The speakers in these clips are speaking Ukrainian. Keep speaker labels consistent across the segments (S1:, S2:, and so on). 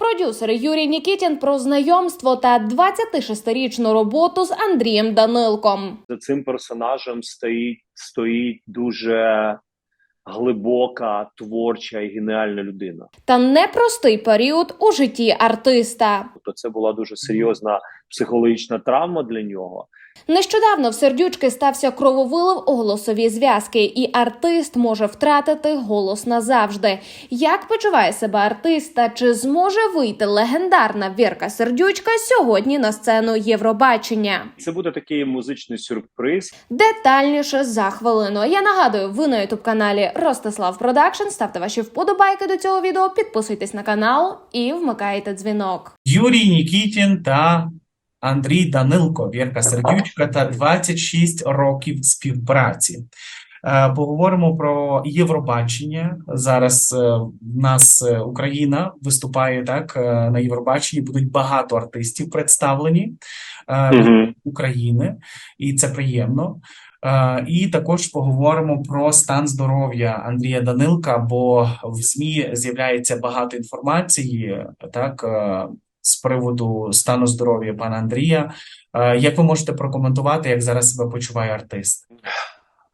S1: Продюсер Юрій Нікітін про знайомство та 26-річну роботу з Андрієм Данилком.
S2: за цим персонажем стоїть стоїть дуже глибока, творча і геніальна людина.
S1: Та непростий період у житті артиста.
S2: Тобто, це була дуже серйозна психологічна травма для нього.
S1: Нещодавно в сердючки стався крововилив у голосові зв'язки, і артист може втратити голос назавжди. Як почуває себе артист та чи зможе вийти легендарна Вірка Сердючка сьогодні на сцену Євробачення?
S2: Це буде такий музичний сюрприз.
S1: Детальніше за хвилину. Я нагадую, ви на ютуб каналі Ростислав Продакшн. Ставте ваші вподобайки до цього відео, підписуйтесь на канал і вмикайте дзвінок.
S3: Юрій Нікітін та Андрій Данилко, Вірка Сердючка та 26 років співпраці. Е, Поговоримо про Євробачення. Зараз е, в нас е, Україна виступає так на Євробаченні. Будуть багато артистів представлені від України, і це приємно. І також поговоримо про стан здоров'я Андрія Данилка, бо в ЗМІ з'являється багато інформації, так, з приводу стану здоров'я пана Андрія. Е, Як ви можете прокоментувати, як зараз себе почуває артист?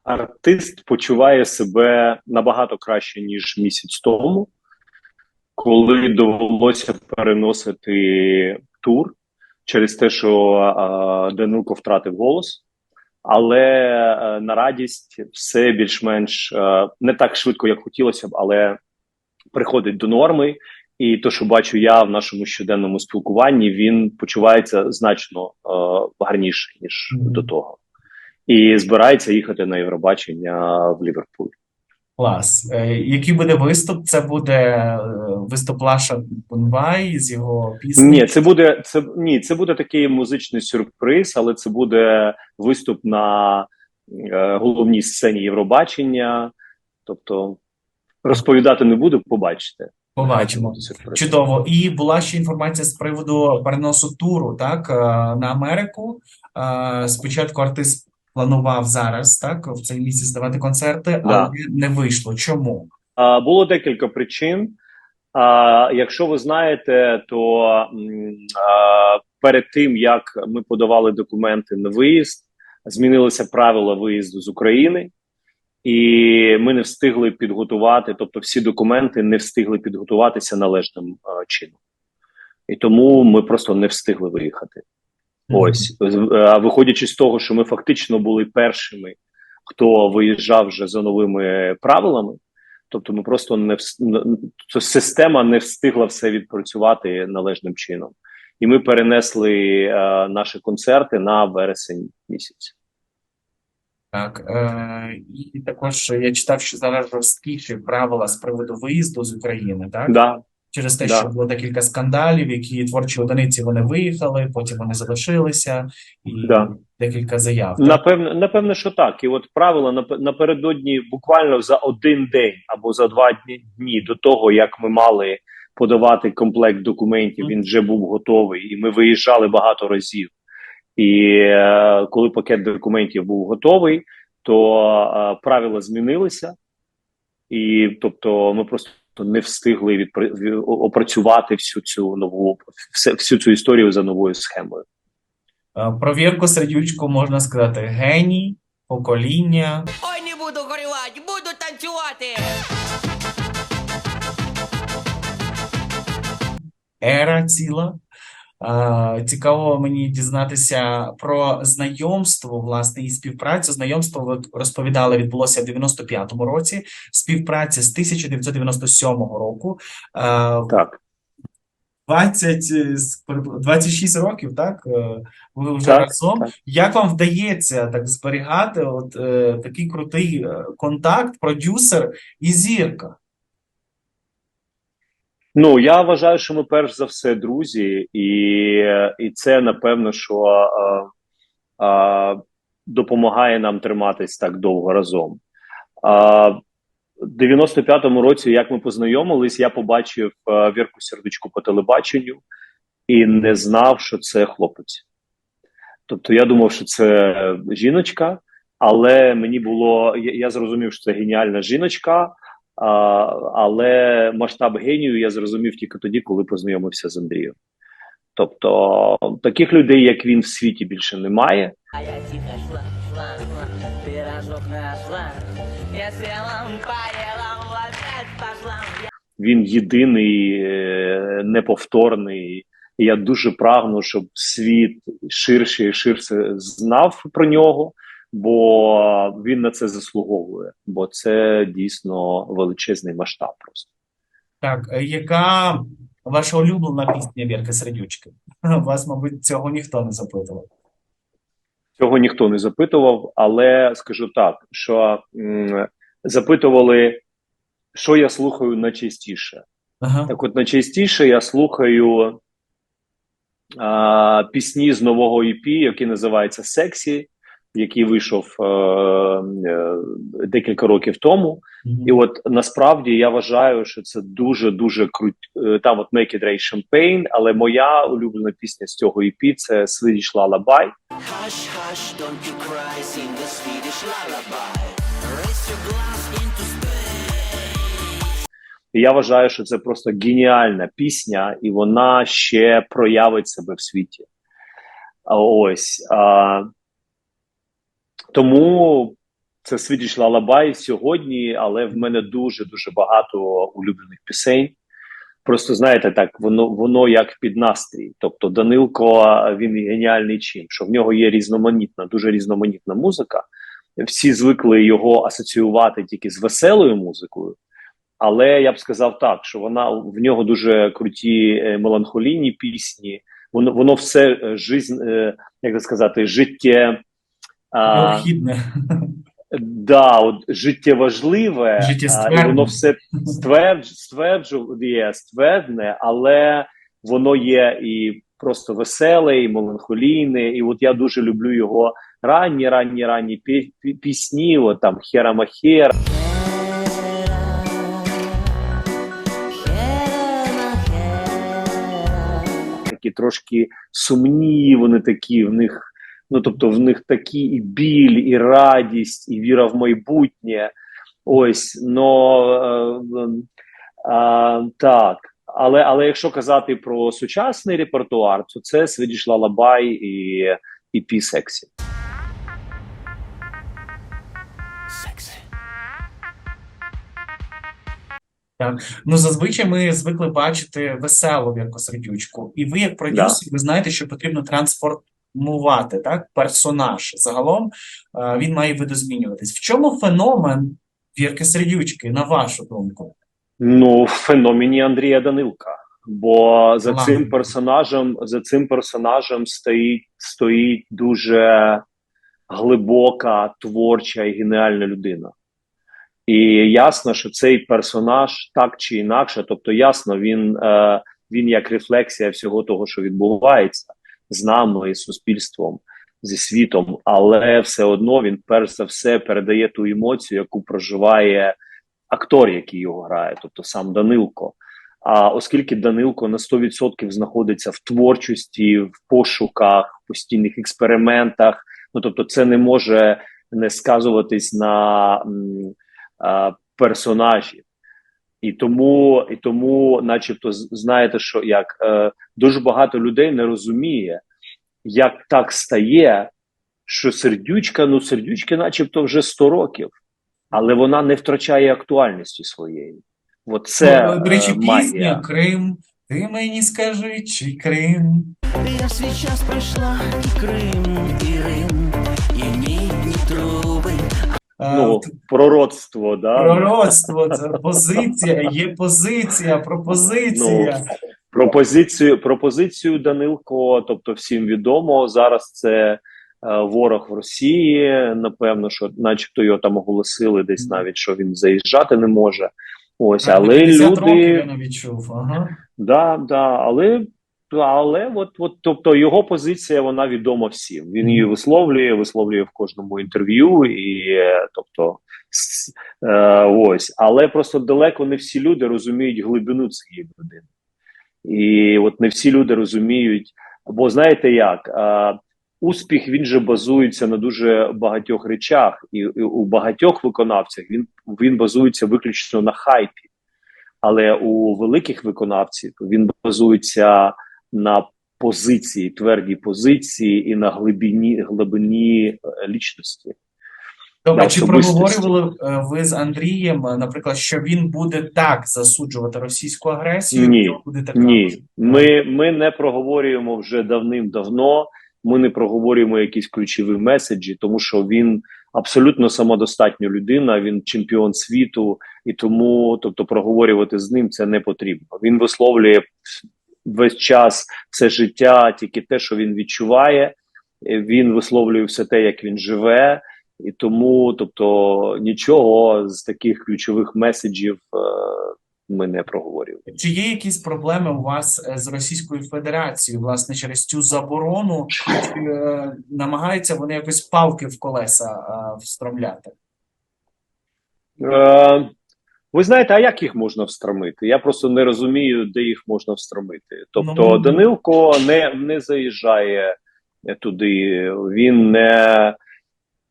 S2: Артист почуває себе набагато краще ніж місяць тому, коли довелося переносити тур через те, що Данилко втратив голос. Але е, на радість все більш-менш е, не так швидко, як хотілося б, але приходить до норми. І то, що бачу я в нашому щоденному спілкуванні, він почувається значно е, гарніше ніж
S3: Мгм.
S2: до того, і збирається їхати на Євробачення в Ліверпуль.
S3: Клас. Е, Який буде виступ? Це буде е, виступ Лаша Бунвай з його пісні?
S2: Ні, це буде це ні, це буде такий музичний сюрприз, але це буде виступ на е, головній сцені Євробачення. Тобто розповідати не буду, побачите.
S3: Побачимо. Чудово. І була ще інформація з приводу переносу туру, так, е, на Америку. Е, Спочатку артист планував зараз, так, в цей місяць давати концерти,
S2: Да.
S3: але не вийшло. Чому?
S2: Було декілька причин. Якщо ви знаєте, то перед тим як ми подавали документи на виїзд, змінилися правила виїзду з України, і ми не встигли підготувати, тобто всі документи не встигли підготуватися належним а, чином. І тому ми просто не встигли виїхати. Ось, а виходячи з того, що ми фактично були першими, хто виїжджав вже за новими правилами. Тобто, ми просто не н- система не встигла все відпрацювати належним чином, і ми перенесли е, наші концерти на вересень місяць.
S3: Так, е, і також я читав, що зараз жорсткіші правила з приводу виїзду з України, так?
S2: Да,
S3: Через те,
S2: Да.
S3: що було декілька скандалів, які творчі одиниці вони виїхали, потім вони залишилися, і
S2: Да.
S3: декілька заяв. так?
S2: напевне, напевне, що так. І от правила нап- напередодні буквально за один день або за два дні, дні до того, як ми мали подавати комплект документів, він вже був готовий, і ми виїжджали багато разів. І е, коли пакет документів був готовий, то е, правила змінилися, і тобто ми просто не встигли відпри- опрацювати всю цю нову всю цю історію за новою схемою.
S3: Е, Про Вірку Сердючку можна сказати геній, покоління.
S4: Ой, не буду горювати, буду танцювати.
S3: ера ціла. Цікаво мені дізнатися про знайомство, власне, і співпрацю. Знайомство ви розповідали, відбулося в 95-му році, співпраця з 1997 року.
S2: Так.
S3: 20, е, з- перепро- 26 років, так? Е, Ви вже
S2: Так,
S3: разом.
S2: так.
S3: Як вам вдається так зберігати от, е, такий крутий е, контакт, продюсер і зірка?
S2: Ну я вважаю, що ми перш за все друзі, і, і це напевно, що е, е, допомагає нам триматись так довго разом. А, в 95-му році, як ми познайомились, я побачив е, Вірку Сердючку по телебаченню і не знав, що це хлопець. Тобто я думав, що це жіночка, але мені було я, я зрозумів, що це геніальна жіночка. А, але масштаб генію я зрозумів тільки тоді, коли познайомився з Андрієм. Тобто таких людей, як він, в світі більше немає.
S4: А я тихо шла, шла, шла, пирожок нашла. Я села, поела, опять пошла.
S2: Він єдиний, е, неповторний. Я дуже прагну, щоб світ ширше і ширше знав про нього, бо він на це заслуговує. Бо це дійсно величезний масштаб. Просто
S3: Так, е, яка ваша улюблена пісня Вірки Сердючки? Вас, мабуть, цього ніхто не запитував.
S2: цього ніхто не запитував, але скажу так, що м, запитували, що я слухаю найчастіше.
S3: Ага.
S2: Так, от найчастіше я слухаю а, пісні з нового EP, який називається Сексі, який вийшов е, е, декілька років тому.
S3: Мгм.
S2: І от насправді я вважаю, що це дуже дуже крут. е, Там от Make It Rain Champagne, але моя улюблена пісня з цього EP – це Swedish Lullaby.
S5: Hush, hush, don't you cry, sing the Swedish lullaby. Raise your glass into space.
S2: І я вважаю, що це просто геніальна пісня, і вона ще проявить себе в світі. Ось. А, тому це Swedish Lullaby сьогодні, але в мене дуже дуже багато улюблених пісень. Просто знаєте, так воно воно як під настрій. Тобто Данилко він геніальний чим, що в нього є різноманітна, дуже різноманітна музика. Всі звикли його асоціювати тільки з веселою музикою. Але я б сказав так, що вона в нього дуже круті е, меланхолійні пісні. Воно воно все е, жизнь, е, як сказати, життє.
S3: Необхідне.
S2: да, от життєважливе, і воно все ствердж, стверджує, ствердне, але воно є і просто веселе, і меланхолійне. І от я дуже люблю його ранні, ранні, ранні пі- пі- пісні. От там Хера Махера. такі трошки сумні, вони такі, в них, ну тобто, в них такі і біль, і радість, і віра в майбутнє. Ось, но е, е, так. Але, але якщо казати про сучасний репертуар, то це Swedish Lullaby і, і P-Sexy.
S5: Sexy.
S3: Ну, зазвичай ми звикли бачити веселу Вірку Сердючку. І ви, як продюсер, ви знаєте, що потрібно трансформувати так, персонаж. Загалом е, він має видозмінюватись. В чому феномен Вірки Сердючки, на вашу думку?
S2: Ну, в феномені Андрія Данилка. Бо за
S3: Ладно.
S2: цим персонажем, за цим персонажем стоїть, стоїть дуже глибока, творча і геніальна людина. І ясно, що цей персонаж так чи інакше, тобто, ясно, він, е, він як рефлексія всього того, що відбувається з нами, з суспільством, зі світом, але все одно він перш за все передає ту емоцію, яку проживає актор, який його грає, тобто сам Данилко. А оскільки Данилко на 100% знаходиться в творчості, в пошуках, в постійних експериментах, ну тобто, це не може не сказуватись на м, а, персонажі. І тому, і тому, начебто, знаєте, що як е, дуже багато людей не розуміє, як так стає, що сердючка, ну сердючки, начебто, вже 100 років, але вона не втрачає актуальності своєї. От це
S3: Ну, до речі,
S2: е,
S3: пісня. Крим. Ти мені скажи, чи Крим?
S5: Я свій час пройшла і Крим, і Рим, і мідні труби.
S3: Е,
S2: Ну, пророцтво, да?
S3: Пророцтво, це позиція, є позиція, пропозиція.
S2: Про позицію, про позицію Данилко, тобто всім відомо, зараз це е, ворог в Росії. Напевно, що, начебто, його там оголосили десь навіть, що він заїжджати не може. Ось, але
S3: 50 років
S2: люди.
S3: я навіть чув. Ага.
S2: Да, да, але, але от, от, тобто його позиція вона відома всім. Він її висловлює, висловлює в кожному інтерв'ю, і е, тобто е, ось, але просто далеко не всі люди розуміють глибину цієї людини. І от не всі люди розуміють, бо знаєте як? Е, успіх він же базується на дуже багатьох речах, і, і у багатьох виконавцях він, він базується виключно на хайпі. Але у великих виконавців він базується на позиції, твердій позиції і на глибині, глибині е, лічності.
S3: Добре, чи проговорювали е, ви з Андрієм, е, наприклад, що він буде так засуджувати російську агресію?
S2: Ні,
S3: буде така
S2: Ні, ми, ми не проговорюємо вже давним-давно. Ми не проговорюємо якісь ключові меседжі, тому що він абсолютно самодостатня людина. Він чемпіон світу, і тому, тобто, проговорювати з ним це не потрібно. Він висловлює весь час все життя, тільки те, що він відчуває. Е, Він висловлює все те, як він живе, і тому, тобто, нічого з таких ключових меседжів е, ми не проговорюємо.
S3: Чи є якісь проблеми у вас е, з Російською Федерацією, власне, через цю заборону? Чи е, намагаються вони якось палки в колеса е, встромляти?
S2: Е, ви знаєте, а як їх можна встромити? Я просто не розумію, де їх можна встромити. Тобто
S3: Ну,
S2: Данилко не, не заїжджає туди, він не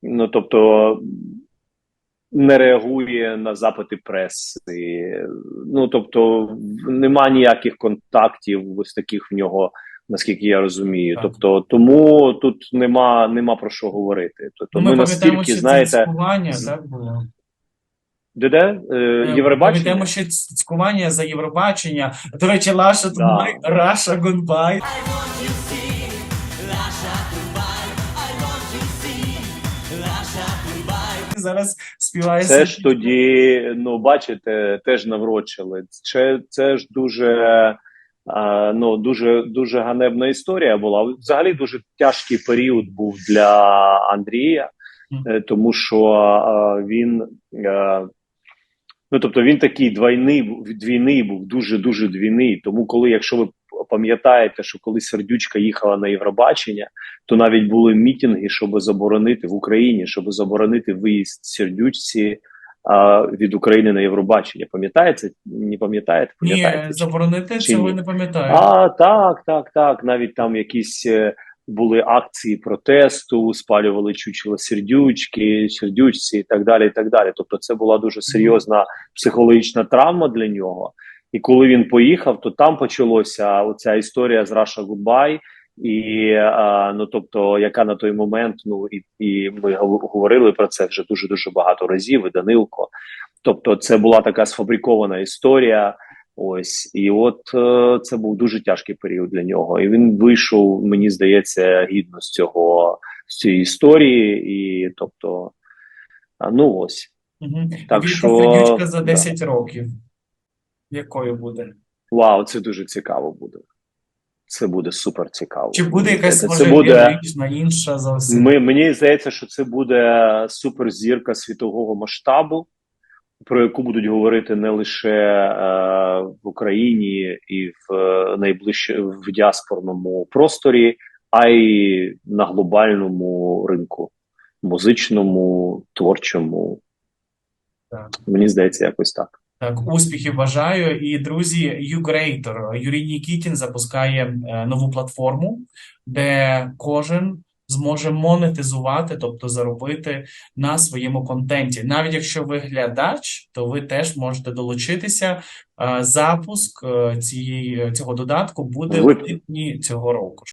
S2: ну тобто не реагує на запити преси. Ну тобто, нема ніяких контактів ось таких в нього. Наскільки я розумію,
S3: Так.
S2: тобто тому тут нема нема про що говорити. Тобто
S3: Ну,
S2: ми,
S3: ми
S2: настільки знаєте, з-
S3: так було?
S2: Де де е,
S3: Е,
S2: Євробачення?
S3: Пам'ятаємо, що ць- цькування за Євробачення. До речі, Лаша
S2: Да.
S3: Раша Гудбай. Зараз співає
S2: Це ж тоді, ну бачите, теж наврочили. Це, це ж дуже, а, ну дуже дуже ганебна історія була. Взагалі дуже тяжкий період був для Андрія, е, тому що а, він. Ну, тобто він такий двойний, двійний був, дуже дуже двійний. Тому, коли, якщо ви пам'ятаєте, що коли Сердючка їхала на Євробачення, то навіть були мітинги, щоб заборонити в Україні, щоб заборонити виїзд Сердючці а, від України на Євробачення. Пам'ятаєте? Не пам'ятаєте?
S3: Ні,
S2: Пам'ятаєте?
S3: заборонити
S2: Чи
S3: цього
S2: ні?
S3: не пам'ятаю.
S2: А, так, так, так. Навіть там якісь е, були акції протесту, спалювали чучела сердючки, сердючці і так далі. і так далі. Тобто, це була дуже серйозна психологічна травма для нього. І коли він поїхав, то там почалося оця історія з Раша Гудбай. І а, ну тобто, яка на той момент, ну і, і ми говорили про це вже дуже дуже багато разів. І Данилко. Тобто, це була така сфабрикована історія. Ось і от е, це був дуже тяжкий період для нього. І він вийшов, мені здається, гідно з цього з цієї історії. І тобто, ну ось
S3: Угу.
S2: Так
S3: Віка
S2: що,
S3: за
S2: да.
S3: 10 років. Якою буде?
S2: вау, це дуже цікаво буде. Це буде супер цікаво.
S3: Чи буде якась
S2: це,
S3: може
S2: буде
S3: інша зовсім?
S2: ми, мені здається, що це буде суперзірка світового масштабу, про яку будуть говорити не лише е, в Україні і в е, найближче в діаспорному просторі, а й на глобальному ринку, музичному, творчому.
S3: Так.
S2: Мені здається, якось так.
S3: Так, успіхів бажаю. І друзі, YouGreator. Юрій Нікітін запускає е, нову платформу, де кожен зможе монетизувати, тобто заробити на своєму контенті. Навіть якщо ви глядач, то ви теж можете долучитися. Запуск е, цієї цього додатку буде в липні цього року.